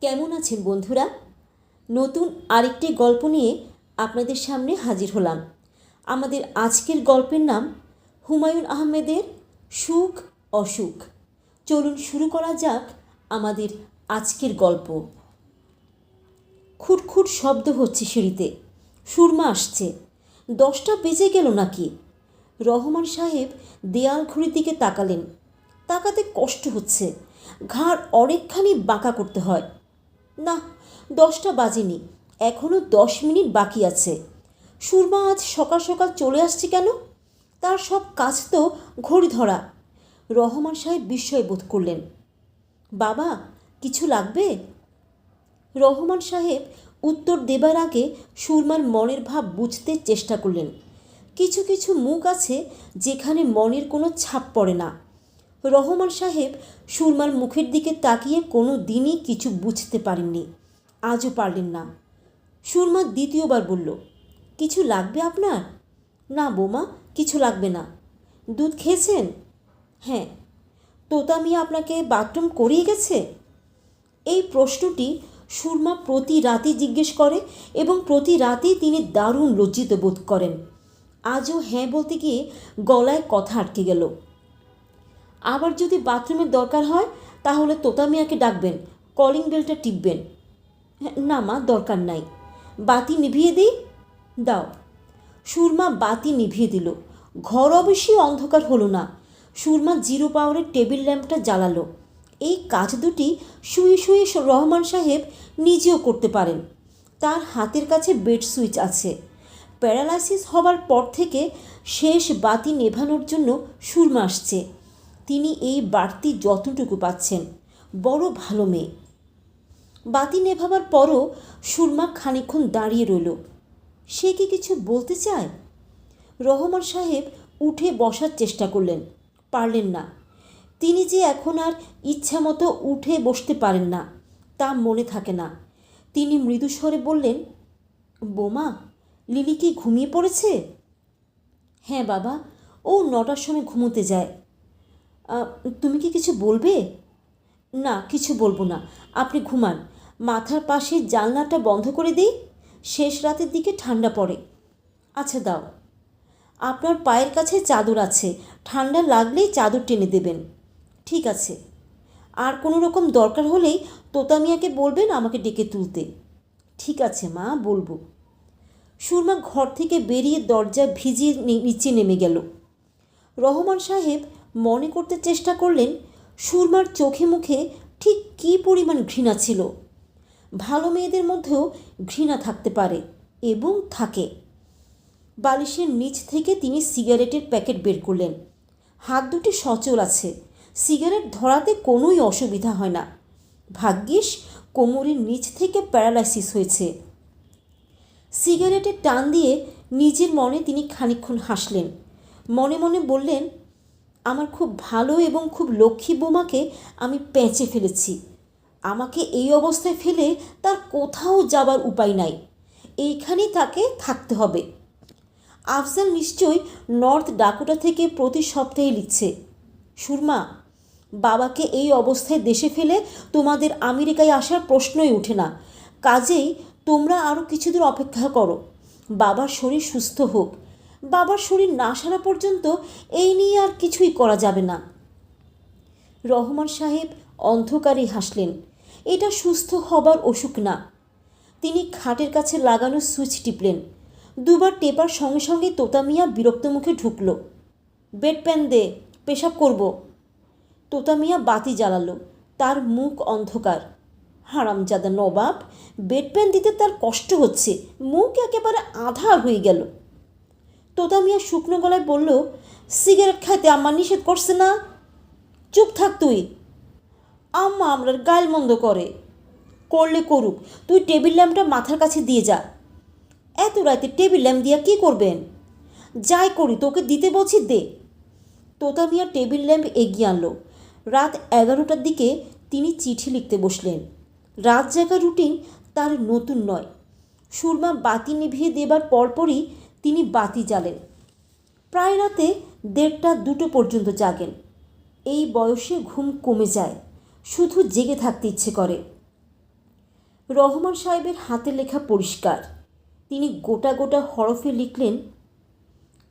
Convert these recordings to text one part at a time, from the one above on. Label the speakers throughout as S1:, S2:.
S1: কেমন আছেন বন্ধুরা? নতুন আরেকটি গল্প নিয়ে আপনাদের সামনে হাজির হলাম। আমাদের আজকের গল্পের নাম হুমায়ুন আহমেদের সুখ, অসুখ। চলুন শুরু করা যাক আমাদের আজকের গল্প। খুটখুট শব্দ হচ্ছে সিঁড়িতে। সুরমা আসছে। দশটা বেজে গেল নাকি? রহমান সাহেব দেয়াল ঘড়ির দিকে তাকালেন। তাকাতে কষ্ট হচ্ছে। ঘাড় অনেকখানি বাঁকা করতে হয়। না, দশটা বাজেনি। এখনও দশ মিনিট বাকি আছে। সুরমা আজ সকাল সকাল চলে আসছে কেন? তার সব কাজ তো ঘড়ি ধরা রহমান সাহেব বিস্ময় বোধ করলেন। বাবা, কিছু লাগবে? রহমান সাহেব উত্তর দেবার আগে সুরমার মনের ভাব বুঝতে চেষ্টা করলেন। কিছু কিছু মুখ আছে যেখানে মনের কোনো ছাপ পড়ে না। রহমান সাহেব সুরমার মুখের দিকে তাকিয়ে কোনো দিনই কিছু বুঝতে পারেননি। আজও পারলেন না। সুরমা দ্বিতীয়বার বলল, কিছু লাগবে আপনার? না বোমা, কিছু লাগবে না। দুধ খেয়েছেন? হ্যাঁ। তোতা মিয়া আপনাকে বাথরুম করিয়ে গেছে? এই প্রশ্নটি সুরমা প্রতি রাতে জিজ্ঞেস করে এবং প্রতি রাতেই তিনি দারুণ লজ্জিত বোধ করেন। আজও হ্যাঁ বলতে গিয়ে গলায় কথা আটকে গেল। আবার যদি বাথরুমের দরকার হয় তাহলে তোতা মিয়াকে ডাকবেন কলিং বেলটা টিপবেন। হ্যাঁ, না মা দরকার নাই। বাতি নিভিয়ে দিই? দাও। সুরমা বাতি নিভিয়ে দিল। ঘর অবশ্যই অন্ধকার হলো না। সুরমা জিরো পাওয়ারের টেবিল ল্যাম্পটা জ্বালালো। এই কাজ দুটি শুয়ে শুয়ে রহমান সাহেব নিজেও করতে পারেন। তার হাতের কাছে বেড সুইচ আছে। প্যারালাইসিস হবার পর থেকে শেষ বাতি নেভানোর জন্য সুরমা আসছে। তিনি এই বাড়তি যত্নটুকু পাচ্ছেন। বড় ভালো মেয়ে। বাতি নেভাবার পরও সুরমা খানিক্ষণ দাঁড়িয়ে রইল। সে কি কিছু বলতে চায়? রহমান সাহেব উঠে বসার চেষ্টা করলেন। পারলেন না। তিনি যে এখন আর ইচ্ছা মতো উঠে বসতে পারেন না, তা মনে থাকে না। তিনি মৃদুস্বরে বললেন, বোমা, লিলি কি ঘুমিয়ে পড়েছে? হ্যাঁ বাবা, ও নটার সময় ঘুমোতে যায়। তুমি কি কিছু বলবে? না, কিছু বলব না। আপনি ঘুমান। মাথার পাশে জানলাটা বন্ধ করে দিই। শেষ রাতের দিকে ঠান্ডা পড়ে। আচ্ছা দাও। আপনার পায়ের কাছে চাদর আছে। ঠান্ডা লাগলেই চাদর টেনে দেবেন। ঠিক আছে। আর কোনো রকম দরকার হলেই তোতামিয়াকে বলবেন আমাকে ডেকে তুলতে। ঠিক আছে, মা, বলব। সুরমা ঘর থেকে বেরিয়ে দরজা ভিজিয়ে নিচে নেমে গেল। রহমান সাহেব মনে করতে চেষ্টা করলেন, সুরমার চোখে মুখে ঠিক কী পরিমাণ ঘৃণা ছিল। ভালো মেয়েদের মধ্যেও ঘৃণা থাকতে পারে এবং থাকে। বালিশের নিচ থেকে তিনি সিগারেটের প্যাকেট বের করলেন। হাত দুটি সচল আছে, সিগারেট ধরাতে কোনোই অসুবিধা হয় না। ভাগ্যিস কোমরের নিচ থেকে প্যারালাইসিস হয়েছে। সিগারেটের টান দিয়ে নিজের মনে তিনি খানিকক্ষণ হাসলেন। মনে মনে বললেন আমার খুব ভালো এবং খুব লক্ষ্মী বোমাকে আমি পেঁচে ফেলেছি। আমাকে এই অবস্থায় ফেলে তার কোথাও যাবার উপায় নাই। এইখানেই তাকে থাকতে হবে। আফজাল নিশ্চয়ই নর্থ ডাকোটা থেকে প্রতি সপ্তাহে লিখছে, সুরমা, বাবাকে এই অবস্থায় দেশে ফেলে তোমাদের আমেরিকায় আসার প্রশ্নই ওঠে না। কাজেই তোমরা আরও কিছুদিন অপেক্ষা করো। বাবার শরীর সুস্থ হোক। বাবার শরীর না সারা পর্যন্ত এই নিয়ে আর কিছুই করা যাবে না। রহমান সাহেব অন্ধকারে হাসলেন। এটা সুস্থ হবার অসুখ না। তিনি খাটের কাছে লাগানো সুইচ টিপলেন। দুবার টেপার সঙ্গে সঙ্গে তোতা মিয়া বিরক্ত মুখে ঢুকল। বেড প্যান দে, পেশাব করব। তোতা মিয়া বাতি জ্বালালো। তার মুখ অন্ধকার। হারামজাদা নবাব, বেড প্যান দিতে তার কষ্ট হচ্ছে। মুখ একেবারে আধার হয়ে গেল। তোতা মিয়া শুকনো গলায় বলল, সিগারেট খাইতে আম্মা নিষেধ করছে না? চুপ থাক তুই। আম্মা আমরার গাল মন্দ করে। করলে করুক, তুই টেবিল ল্যাম্পটা মাথার কাছে দিয়ে যা। এত রাতে টেবিল ল্যাম্প দিয়া কি করবেন? যাই করি, তোকে দিতে বলছি, দে। তোতা মিয়া টেবিল ল্যাম্প এগিয়ে আনলো। রাত এগারোটার দিকে তিনি চিঠি লিখতে বসলেন। রাত জাগা রুটিন তার নতুন নয়। সুরমা বাতি নিভিয়ে দেবার পরপরই তিনি বাতি জ্বালেন। প্রায় রাতে দেড়টা দুটো পর্যন্ত জাগেন। এই বয়সে ঘুম কমে যায়, শুধু জেগে থাকতে ইচ্ছে করে। রহমান সাহেবের হাতে লেখা পরিষ্কার। তিনি গোটা গোটা হরফে লিখলেন,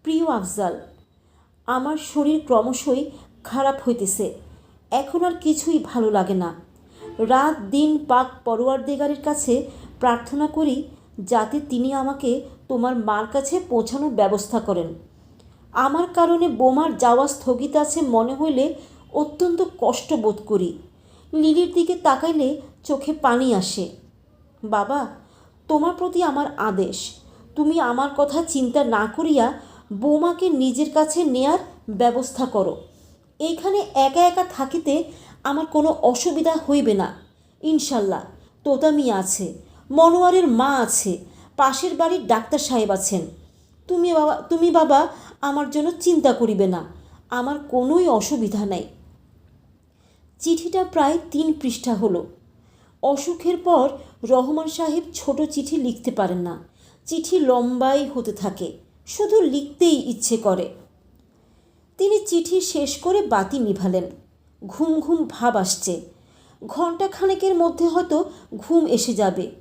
S1: প্রিয় আফজাল, আমার শরীর ক্রমশই খারাপ হইতেছে। এখন আর কিছুই ভালো লাগে না। রাত দিন পাক পরোয়ার দেগারের কাছে প্রার্থনা করি যাতে তিনি আমাকে তোমার মার কাছে পৌঁছানোর ব্যবস্থা করেন। আমার কারণে বোমার যাওয়া স্থগিত আছে মনে হইলে অত্যন্ত কষ্ট বোধ করি। লিলির দিকে তাকাইলে চোখে পানি আসে। বাবা, তোমার প্রতি আমার আদেশ। তুমি আমার কথা চিন্তা না করিয়া বৌমাকে নিজের কাছে নেয়ার ব্যবস্থা করো। এইখানে একা একা থাকিতে আমার কোনো অসুবিধা হইবে না। ইনশাল্লাহ, তোতামি আছে, মনোয়ারের মা আছে পাশের বাড়ির ডাক্তার সাহেব আছেন। তুমি বাবা তুমি বাবা, আমার জন্য চিন্তা করিবে না। আমার কোনোই অসুবিধা নাই। চিঠিটা প্রায় তিন পৃষ্ঠা হলো। অসুখের পর রহমান সাহেব ছোট চিঠি লিখতে পারেন না। চিঠি লম্বাই হতে থাকে, শুধু লিখতেই ইচ্ছে করে। তিনি চিঠি শেষ করে বাতি নিভালেন। ঘুম ঘুম ভাব আসছে। ঘণ্টা খানেকের মধ্যে হয়তো ঘুম এসে যাবে।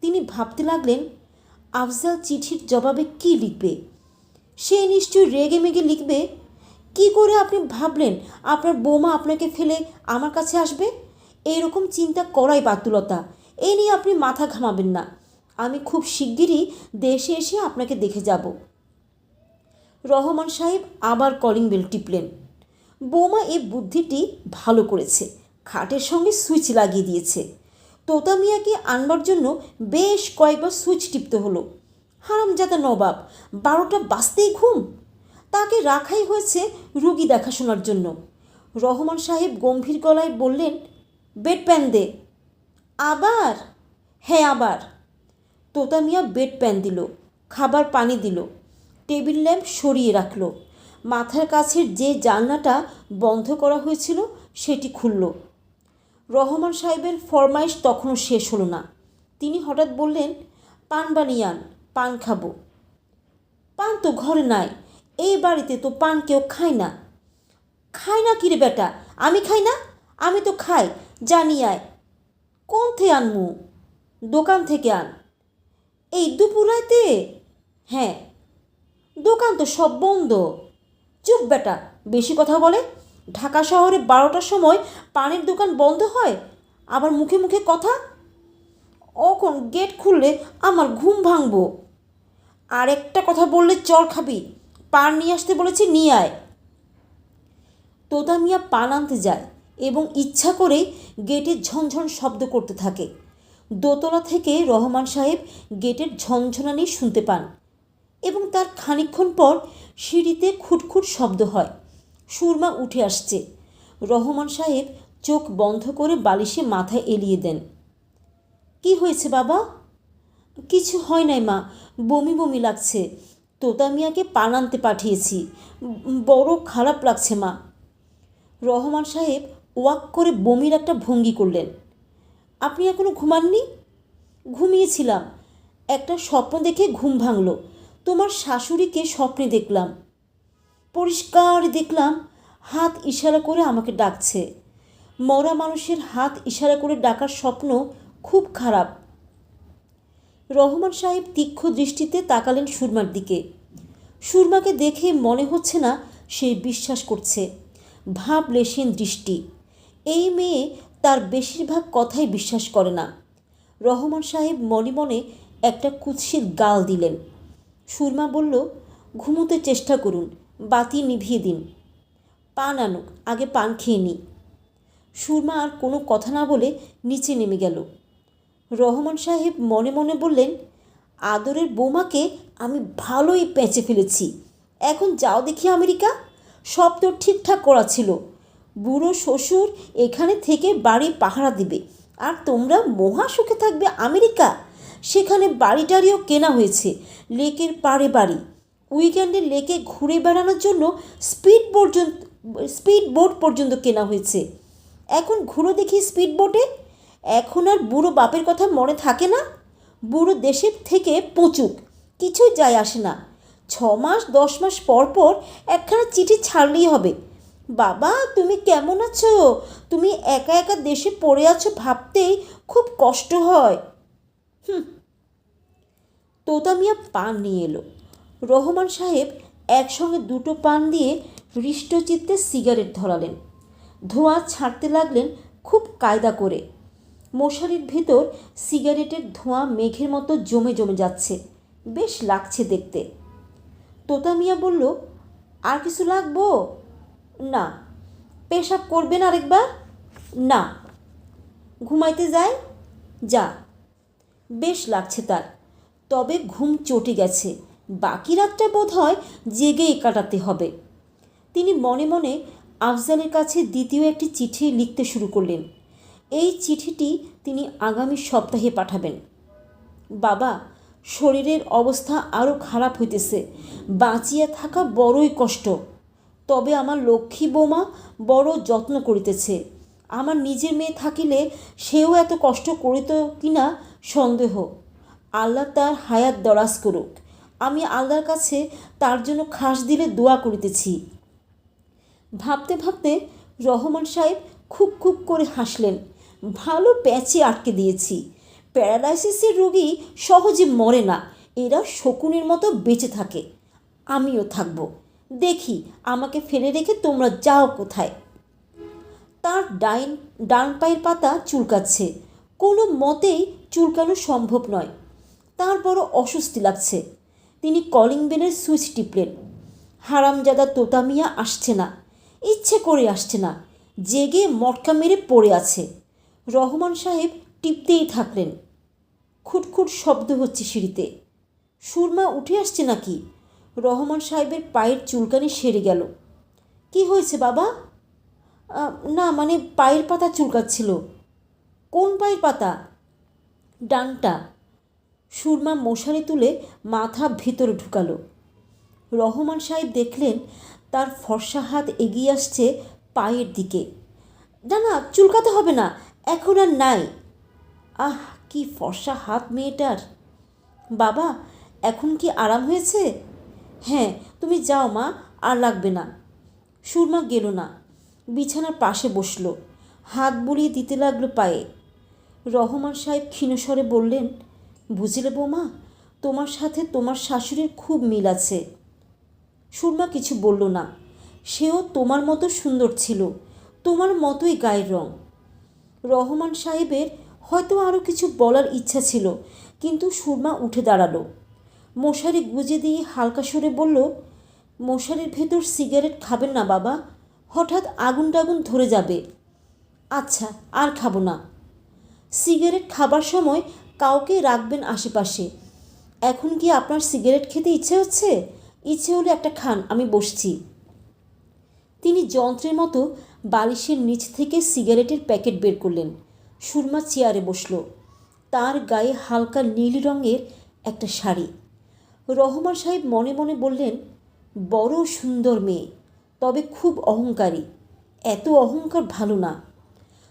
S1: তিনি ভাবতে লাগলেন আফজাল চিঠির জবাবে কি লিখবে? সে নিশ্চয়ই রেগে মেগে লিখবে, কি করে আপনি ভাবলেন আপনার বৌমা আপনাকে ফেলে আমার কাছে আসবে? এইরকম চিন্তা করাই বাতুলতা এই নিয়ে আপনি মাথা ঘামাবেন না। আমি খুব শিগগিরই দেশে এসে আপনাকে দেখে যাব। রহমান সাহেব আবার কলিং বেল টিপলেন। বৌমা এই বুদ্ধিটি ভালো করেছে, খাটের সঙ্গে সুইচ লাগিয়ে দিয়েছে। তোতা মিয়াকে আনবার জন্য বেশ কয়েকবার সুইচ টিপতে হলো। হারামজাদা নবাব, বারোটা বাজতেই ঘুম? তাকে রাখাই হয়েছে রুগী দেখাশোনার জন্য। রহমান সাহেব গম্ভীর গলায় বললেন, বেড প্যান দে। আবার? হ্যাঁ আবার। তোতা মিয়া বেড প্যান দিল, খাবার পানি দিল, টেবিল ল্যাম্প সরিয়ে রাখল। মাথার কাছের যে জানলাটা বন্ধ করা হয়েছিল, সেটি খুলল। রহমান সাহেবের ফরমাইশ তখনও শেষ হলো না। তিনি হঠাৎ বললেন, পান বানিয়ান, পান খাব। পান তো ঘরে নাই, এই বাড়িতে তো পান কেউ খায় না। খায় না কিরে বেটা, আমি খাই না? আমি তো খাই, জানি আয়। কোন থেকে আনমু? দোকান থেকে আন। এই দুপুরাইতে? হ্যাঁ দোকান তো সব বন্ধ। চুপ বেটা, বেশি কথা বলে? ঢাকা শহরে বারোটার সময় পানের দোকান বন্ধ হয়? আবার মুখে মুখে কথা? অখন গেট খুললে আমার ঘুম ভাঙবো। আর একটা কথা বললে চর খাবি। পান নিয়ে আসতে বলেছি, নিয়ে আয়। তোতা মিয়া পান আনতে যায় এবং ইচ্ছা করে গেটের ঝনঝন শব্দ করতে থাকে। দোতলা থেকে রহমান সাহেব গেটের ঝনঝনানি শুনতে পান এবং তার খানিকক্ষণ পর সিঁড়িতে খুটখুট শব্দ হয়। সুরমা উঠে আসছে। রহমান সাহেব চোখ বন্ধ করে বালিশে মাথা এলিয়ে দেন। কি হয়েছে বাবা? কিছু হয় নাই মা, বমি বমি লাগছে। তোতা মিয়াকে পান আনতে পাঠিয়েছি। বড় খারাপ লাগছে মা। রহমান সাহেব ওয়াক করে বমির একটা ভঙ্গি করলেন। আপনি এখনও ঘুমাননি? ঘুমিয়েছিলাম। একটা স্বপ্ন দেখে ঘুম ভাঙল। তোমার শাশুড়িকে স্বপ্নে দেখলাম। পরিষ্কার দেখলাম হাত ইশারা করে আমাকে ডাকছে। মরা মানুষের হাত ইশারা করে ডাকার স্বপ্ন খুব খারাপ। রহমান সাহেব তীক্ষ্ণ দৃষ্টিতে তাকালেন সুরমার দিকে। সুরমাকে দেখে মনে হচ্ছে না সে বিশ্বাস করছে। ভাব লেসেন দৃষ্টি। এই মেয়ে তার বেশিরভাগ কথাই বিশ্বাস করে না। রহমান সাহেব মনে মনে একটা কুৎসিত গাল দিলেন। সুরমা বলল, ঘুমোতে চেষ্টা করুন, বাতি নিভিয়ে দিন। পান আনুক, আগে পান খেয়ে নিই। সুরমা আর কোনো কথা না বলে নিচে নেমে গেল। রহমান সাহেব মনে মনে বললেন, আদরের বৌমাকে আমি ভালোই পেঁচে ফেলেছি। এখন যাও দেখি আমেরিকা। সব তো ঠিকঠাক করা ছিল। বুড়ো শ্বশুর এখানে থেকে বাড়ি পাহারা দিবে। আর তোমরা মহা সুখে থাকবে আমেরিকা। সেখানে বাড়ি টাড়িও কেনা হয়েছে, লেকের পাড়ে বাড়ি। উইকেন্ডে লেকে ঘুরে বেড়ানোর জন্য স্পিড পর্যন্ত স্পিড বোট পর্যন্ত কেনা হয়েছে। এখন ঘুরো দেখি স্পিড বোটে এখন আর বুড়ো বাপের কথা মনে থাকে না। বুড়ো দেশের থেকে পচুক, কিছুই যায় আসে না। ছ মাস, দশ মাস পর পর একখানা চিঠি ছাড়লেই হবে। বাবা, তুমি কেমন আছো? তুমি একা একা দেশে পড়ে আছো ভাবতেই খুব কষ্ট হয়। হুম। তোতা মিয়া পান নিয়ে এলো। রহমান সাহেব একসঙ্গে দুটো পান দিয়ে হৃষ্টচিত্তে সিগারেট ধরালেন। ধোঁয়া ছাড়তে লাগলেন খুব কায়দা করে। মশারির ভেতর সিগারেটের ধোঁয়া মেঘের মতো জমে জমে যাচ্ছে। বেশ লাগছে দেখতে। তোতা মিয়া বলল, আর কিছু লাগবো? না। পেশাব করবেন আরেকবার? না। ঘুমাইতে যায় যা। বেশ লাগছে তার। তবে ঘুম চটে গেছে। বাকি রাতটা বোধ হয় জেগেই কাটাতে হবে। তিনি মনে মনে আফজালের কাছে দ্বিতীয় একটি চিঠি লিখতে শুরু করলেন। এই চিঠিটি তিনি আগামী সপ্তাহে পাঠাবেন। বাবা, শরীরের অবস্থা আরও খারাপ হইতেছে। বাঁচিয়া থাকা বড়ই কষ্ট। তবে আমার লক্ষ্মী বৌমা বড় যত্ন করিতেছে। আমার নিজের মেয়ে থাকিলে সেও এত কষ্ট করিত কিনা সন্দেহ। আল্লাহ তার হায়াত দরাজ করুক। আমি আল্লাহর কাছে তার জন্য খাস দিলে দোয়া করিতেছি। ভাবতে ভাবতে রহমান সাহেব খুব খুব করে হাসলেন। ভালো প্যাচে আটকে দিয়েছি। প্যারালাইসিসের রোগী সহজে মরে না। এরা শকুনের মতো বেঁচে থাকে। আমিও থাকব। দেখি, আমাকে ফেলে রেখে তোমরা যাও কোথায়। তার ডাইন, ডান পায়ের পাতা চুলকাচ্ছে। কোনো মতেই চুলকানো সম্ভব নয়। তার বড় অস্বস্তি লাগছে। তিনি কলিং বেলের সুইচ টিপলেন। হারামজাদা তোতামিয়া আসছে না। ইচ্ছে করে আসছে না, জেগে মটকা মেরে পড়ে আছে। রহমান সাহেব টিপতেই থাকলেন। খুটখুট শব্দ হচ্ছে সিঁড়িতে। সুরমা উঠে আসছে নাকি? রহমান সাহেবের পায়ের চুলকানি সেরে গেল। কি হয়েছে বাবা? না মানে পায়ের পাতা চুলকাচ্ছিল। কোন পায়ের পাতা? ডানটা। সুরমা মশারি তুলে মাথা ভিতরে ঢুকালো। রহমান সাহেব দেখলেন তার ফর্সা হাত এগিয়ে আসছে পায়ের দিকে। না না, চুলকাতে হবে না, এখন আর নাই। আহ, কি ফর্সা হাত মেয়েটার! বাবা, এখন কি আরাম হয়েছে? হ্যাঁ তুমি যাও মা, আর লাগবে না। সুরমা গেল না, বিছানার পাশে বসল, হাত বুলিয়ে দিতে লাগল পায়ে। রহমান সাহেব ক্ষীণস্বরে বললেন, বুঝলে বৌমা, তোমার সাথে তোমার শাশুড়ির খুব মিল আছে। সুরমা কিছু বলল না। সেও তোমার মতো সুন্দর ছিল, তোমার মতোই গায়ের রং। রহমান সাহেবের হয়তো আরও কিছু বলার ইচ্ছা ছিল, কিন্তু সুরমা উঠে দাঁড়াল। মশারি গুজে দিয়ে হালকা সরে বলল, মশারির ভেতর সিগারেট খাবেন না বাবা, হঠাৎ আগুন টাগুন ধরে যাবে। আচ্ছা আর খাব না। সিগারেট খাবার সময় কাউকে রাখবেন আশেপাশে। এখন কি আপনার সিগারেট খেতে ইচ্ছে হচ্ছে? ইচ্ছে হলে একটা খান, আমি বসছি। তিনি যন্ত্রের মতো বালিশের নিচ থেকে সিগারেটের প্যাকেট বের করলেন। সুরমা চেয়ারে বসল। তার গায়ে হালকা নীল রঙের একটা শাড়ি। রহমান সাহেব মনে মনে বললেন, বড় সুন্দর মেয়ে, তবে খুব অহংকারী। এত অহংকার ভালো না।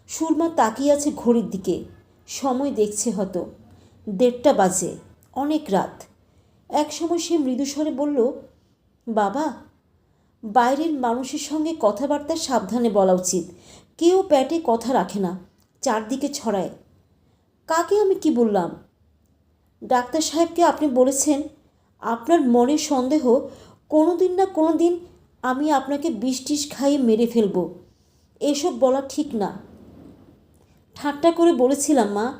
S1: সুরমা তাকিয়ে আছে ঘড়ির দিকে। সময় দেখছে হয়তো। দেড়টা বাজে, অনেক রাত। এক সময় সে মৃদুস্বরে বলল, বাবা, বাইরের মানুষের সঙ্গে কথাবার্তা সাবধানে বলা উচিত। কেউ প্যাটে কথা রাখে না, চারদিকে ছড়ায়। কাকে আমি কি বললাম? ডাক্তার সাহেবকে আপনি বলেছেন, আপনার মনে সন্দেহ কোনো দিন না কোনো দিন আমি আপনাকে বিষ খাইয়ে মেরে ফেলব। এসব বলা ঠিক না। ঠাট্টা করে বলেছিলাম, মা।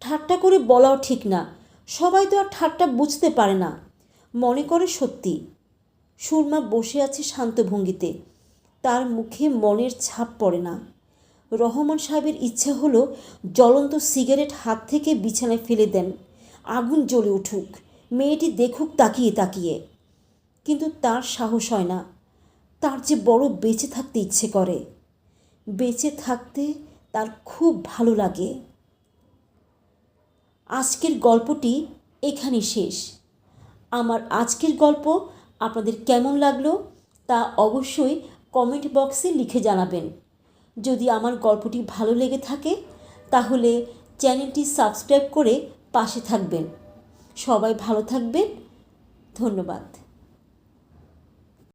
S1: ঠাট্টা করে বলাও ঠিক না। সবাই তো আর ঠাট্টা বুঝতে পারে না। মনে করে সত্যি। সুরমা বসে আছে শান্ত ভঙ্গিতে। তার মুখে মনের ছাপ পড়ে না। রহমান সাহেবের ইচ্ছা হলো জ্বলন্ত সিগারেট হাত থেকে বিছানায় ফেলে দেন। আগুন জ্বলে উঠুক। মেয়েটি দেখুক তাকিয়ে তাকিয়ে। কিন্তু তার সাহস হয় না। তার যে বড় বেঁচে থাকতে ইচ্ছে করে। বেঁচে থাকতে তার খুব ভালো লাগে। আজকের গল্পটি এখানে শেষ। আমার আজকের গল্প আপনাদের কেমন লাগল তা অবশ্যই কমেন্ট বক্সে লিখে জানাবেন। যদি আমার গল্পটি ভালো লেগে থাকে, তাহলে চ্যানেলটি সাবস্ক্রাইব করে পাশে থাকবেন। সবাই ভালো থাকবেন। ধন্যবাদ।